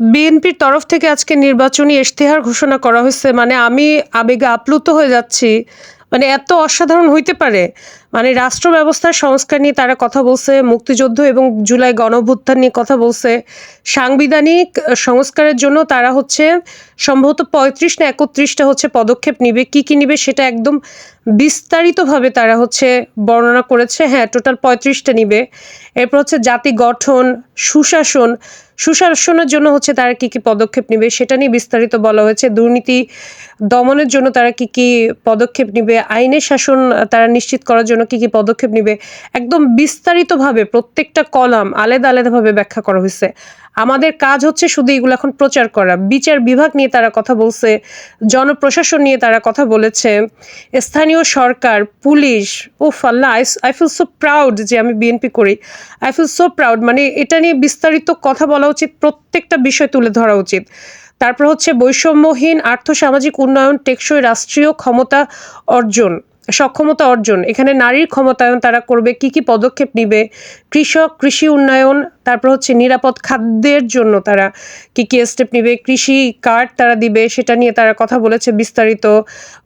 বিএনপির তরফ থেকে আজকে নির্বাচনী ইশতেহার ঘোষণা করা হয়েছে। মানে আমি আবেগে আপ্লুত হয়ে যাচ্ছি। মানে এত অসাধারণ হইতে পারে। মানে রাষ্ট্র ব্যবস্থার সংস্কার নিয়ে তারা কথা বলছে, মুক্তিযুদ্ধ এবং জুলাই গণভ্যুত্থান নিয়ে কথা বলছে। সাংবিধানিক সংস্কারের জন্য তারা হচ্ছে সম্ভবত পঁয়ত্রিশ না একত্রিশটা হচ্ছে পদক্ষেপ নিবে। কি কি নিবে সেটা একদম বিস্তারিতভাবে তারা হচ্ছে বর্ণনা করেছে। হ্যাঁ টোটাল পঁয়ত্রিশটা নিবে। এরপর হচ্ছে জাতি গঠন, সুশাসন, সুশাসনের জন্য হচ্ছে তারা কি কি পদক্ষেপ নেবে সেটা নিয়ে বিস্তারিত বলা হয়েছে। দুর্নীতি দমনের জন্য তারা কি কি পদক্ষেপ নেবে, আইনের শাসন তারা নিশ্চিত করার জন্য কি কি পদক্ষেপ নিবে? একদম বিস্তারিতভাবে প্রত্যেকটা কলাম আলাদা আলাদাভাবে ব্যাখ্যা করা হয়েছে। আমাদের কাজ হচ্ছে শুধু এগুলো এখন প্রচার করা। বিচার বিভাগ নিয়ে তারা কথা বলছে, জনপ্রশাসন নিয়ে তারা কথা বলেছে, স্থানীয় সরকার, পুলিশ ও ফাল্লা I I feel so proud যে আমি বিএনপি করি। আই ফিল সো প্রাউড মানে এটা নিয়ে বিস্তারিত কথা বলা উচিত, প্রত্যেকটা বিষয় তুলে ধরা উচিত। তারপর হচ্ছে বৈষম্যহীন আর্থসামাজিক উন্নয়ন টেকসই রাষ্ট্রীয় ক্ষমতা অর্জন। সক্ষমতা অর্জন। এখানে নারীর ক্ষমতায়ন তারা করবে, কি কি পদক্ষেপ নিবে? কৃষক, কৃষি উন্নয়ন, তারপর হচ্ছে নিরাপদ খাদ্যের জন্য তারা কি কি স্টেপ নিবে? কৃষি কার্ড তারা দিবে, সেটা নিয়ে তারা কথা বলেছে বিস্তারিত।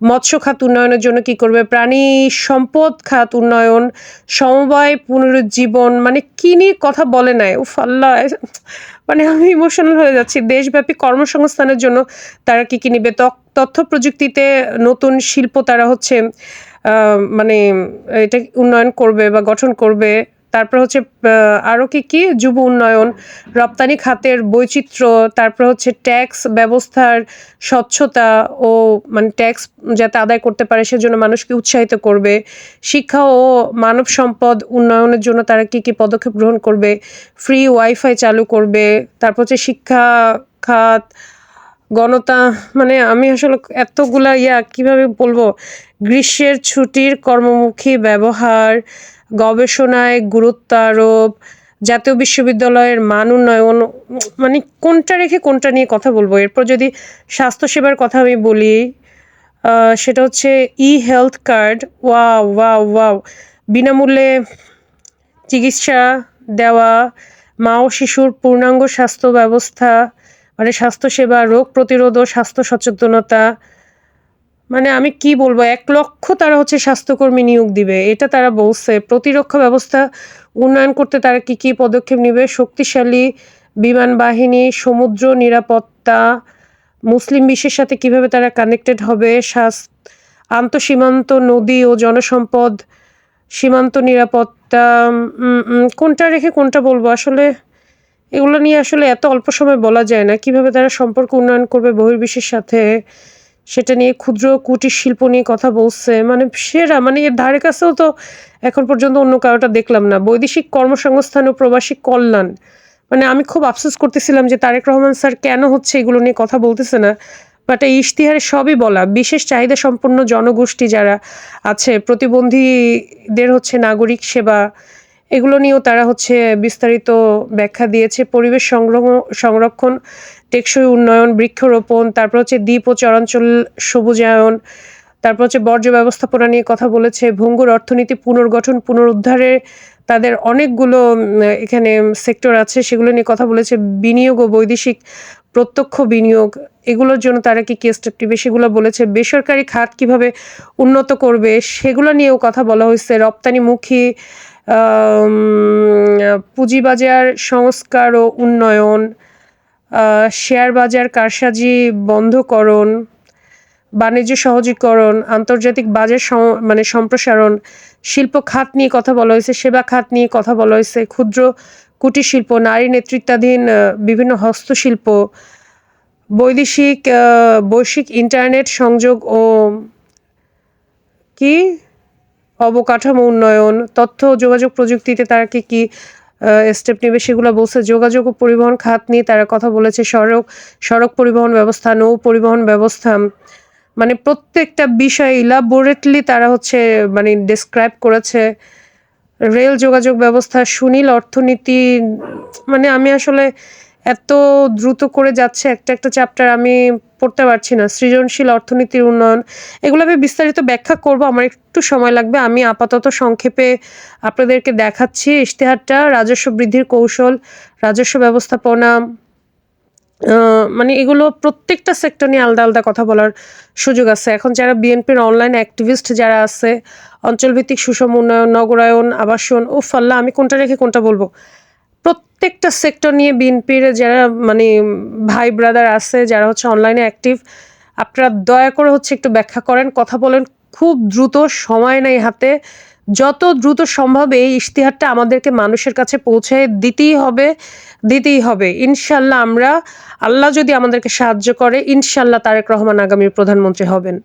মৎস্য খাত উন্নয়নের জন্য কি করবে? প্রাণী সম্পদ খাত উন্নয়ন, সমবায় পুনরুজ্জীবন মানে কি নিয়ে কথা বলে নাই? উফ আল্লাহ মানে আমি ইমোশনাল হয়ে যাচ্ছি। দেশব্যাপী কর্মসংস্থানের জন্য তারা কি কি নিবে? তথ্য প্রযুক্তিতে নতুন শিল্প তারা হচ্ছে মানে এটা উন্নয়ন করবে বা গঠন করবে। তারপর হচ্ছে আরও কি কি? যুব উন্নয়ন, রপ্তানি খাতের বৈচিত্র্য, তারপর হচ্ছে ট্যাক্স ব্যবস্থার স্বচ্ছতা ও মানে ট্যাক্স যাতে আদায় করতে পারে, সেজন্য মানুষকে উৎসাহিত করবে। শিক্ষা ও মানব সম্পদ উন্নয়নের জন্য তারা কি কি পদক্ষেপ গ্রহণ করবে? ফ্রি ওয়াইফাই চালু করবে। তারপর হচ্ছে শিক্ষা খাত গণতা মানে আমি আসলে এতগুলা ইয়া কীভাবে বলব? গ্রীষ্মের ছুটির কর্মমুখী ব্যবহার, গবেষণায় গুরুত্ব আরোপ জাতীয় বিশ্ববিদ্যালয়ের মান উন্নয়ন মানে কোনটা রেখে কোনটা নিয়ে কথা বলব? এরপর যদি স্বাস্থ্যসেবার কথা আমি বলি সেটা হচ্ছে ই হেলথ কার্ড ওয়াও ওয়া ওয়াও। বিনামূল্যে চিকিৎসা দেওয়া, মা ও শিশুর পূর্ণাঙ্গ স্বাস্থ্য ব্যবস্থা মানে স্বাস্থ্যসেবা, রোগ প্রতিরোধ ও স্বাস্থ্য সচেতনতা মানে আমি কি বলব, এক লক্ষ তারা হচ্ছে স্বাস্থ্যকর্মী নিয়োগ দিবে। এটা তারা বলছে। প্রতিরক্ষা ব্যবস্থা উন্নয়ন করতে তারা কি কি পদক্ষেপ নেবে? শক্তিশালী বিমান বাহিনী, সমুদ্র নিরাপত্তা, মুসলিম বিশ্বের সাথে কীভাবে তারা কানেক্টেড হবে? আন্তঃসীমান্ত নদী ও জনসম্পদ, সীমান্ত নিরাপত্তা কোনটা রেখে কোনটা বলব? আসলে এগুলো নিয়ে আসলে এত অল্প সময় বলা যায় না। কীভাবে তারা সম্পর্ক উন্নয়ন করবে, বহির্বিশ্বের সাথে, সেটা নিয়ে ক্ষুদ্র কুটির শিল্প নিয়ে কথা বলছে। মানে সেরা মানে এর ধারে কাছেও তো এখন পর্যন্ত অন্য কারোটা দেখলাম না। বৈদেশিক কর্মসংস্থান ও প্রবাসী কল্যাণ। মানে আমি খুব আফসোস করতেছিলাম যে তারেক রহমান স্যার কেন হচ্ছে এগুলো নিয়ে কথা বলতেছে না। বাট এই ইশতিহারে সবই বলা। বিশেষ চাহিদা সম্পন্ন জনগোষ্ঠী যারা আছে, প্রতিবন্ধীদের হচ্ছে নাগরিক সেবা এগুলো নিয়েও তারা হচ্ছে বিস্তারিত ব্যাখ্যা দিয়েছে। পরিবেশ সংগ্রহ, সংরক্ষণ, টেকসই উন্নয়ন, বৃক্ষরোপণ, তারপর হচ্ছে দ্বীপ ও চরাঞ্চল সবুজায়ন, তারপর হচ্ছে বর্জ্য ব্যবস্থাপনা নিয়ে কথা বলেছে। ভঙ্গুর অর্থনীতি পুনর্গঠন, পুনরুদ্ধারে তাদের অনেকগুলো এখানে সেক্টর আছে, সেগুলো নিয়ে কথা বলেছে। বিনিয়োগ ও বৈদেশিক প্রত্যক্ষ বিনিয়োগ, এগুলোর জন্য তারা কি কি স্টেপ নেবে সেগুলো বলেছে। বেসরকারি খাত কীভাবে উন্নত করবে, সেগুলো নিয়েও কথা বলা হয়েছে। রপ্তানিমুখী পুঁজিবাজার সংস্কার ও উন্নয়ন শেয়ার বাজার কারসাজি বন্ধকরণ, বাণিজ্য সহজীকরণ, আন্তর্জাতিক বাজার মানে সম্প্রসারণ, শিল্প খাত নিয়ে কথা বলা হয়েছে, সেবা খাত নিয়ে কথা বলা হয়েছে, ক্ষুদ্র কুটির শিল্প নারী নেতৃত্বাধীন বিভিন্ন হস্তশিল্প, বৈদেশিক বৈশ্বিক ইন্টারনেট সংযোগ ও কি? অবকাঠামো উন্নয়ন, তথ্য যোগাযোগ প্রযুক্তিতে তারা কি কি স্টেপ নেবে সেগুলো বলছে যোগাযোগ ও পরিবহন খাত নিয়ে তারা কথা বলেছে। সড়ক সড়ক পরিবহন ব্যবস্থা, নৌ পরিবহন ব্যবস্থা মানে প্রত্যেকটা বিষয় ইলাবোরেটলি তারা হচ্ছে মানে ডিসক্রাইব করেছে। রেল যোগাযোগ ব্যবস্থা, সুনীল অর্থনীতি মানে আমি আসলে এত দ্রুত করে যাচ্ছে একটা একটা চ্যাপ্টার আমি পড়তে পারছি না। সৃজনশীল অর্থনীতির উন্নয়ন, এগুলো আমি বিস্তারিত ব্যাখ্যা করব, আমার একটু সময় লাগবে। আমি আপাতত সংক্ষেপে আপনাদেরকে দেখাচ্ছি ইশতেহারটা, রাজস্ব বৃদ্ধির কৌশল, রাজস্ব ব্যবস্থাপনা মানে এগুলো প্রত্যেকটা সেক্টর নিয়ে আলাদা আলাদা কথা বলার সুযোগ আছে। এখন যারা বিএনপির অনলাইন অ্যাক্টিভিস্ট যারা আছে, অঞ্চলভিত্তিক সুষম উন্নয়ন, নগরায়ন, আবাসন ও ফাল্লা আমি কোনটা রেখে কোনটা বলব? প্রত্যেকটা সেক্টর নিয়ে বিএনপির যারা মানে ভাই ব্রাদার আছে, যারা হচ্ছে অনলাইনে অ্যাক্টিভ আপনারা দয়া করে হচ্ছে একটু ব্যাখ্যা করেন। কথা বলেন, খুব দ্রুত সময় নেই হাতে। যত দ্রুত সম্ভব এই ইশতেহারটা আমাদেরকে মানুষের কাছে পৌঁছে দিতেই হবে দিতেই হবে। ইনশাল্লাহ আমরা, আল্লাহ যদি আমাদেরকে সাহায্য করে, ইনশাল্লাহ তারেক রহমান আগামীর প্রধানমন্ত্রী হবেন।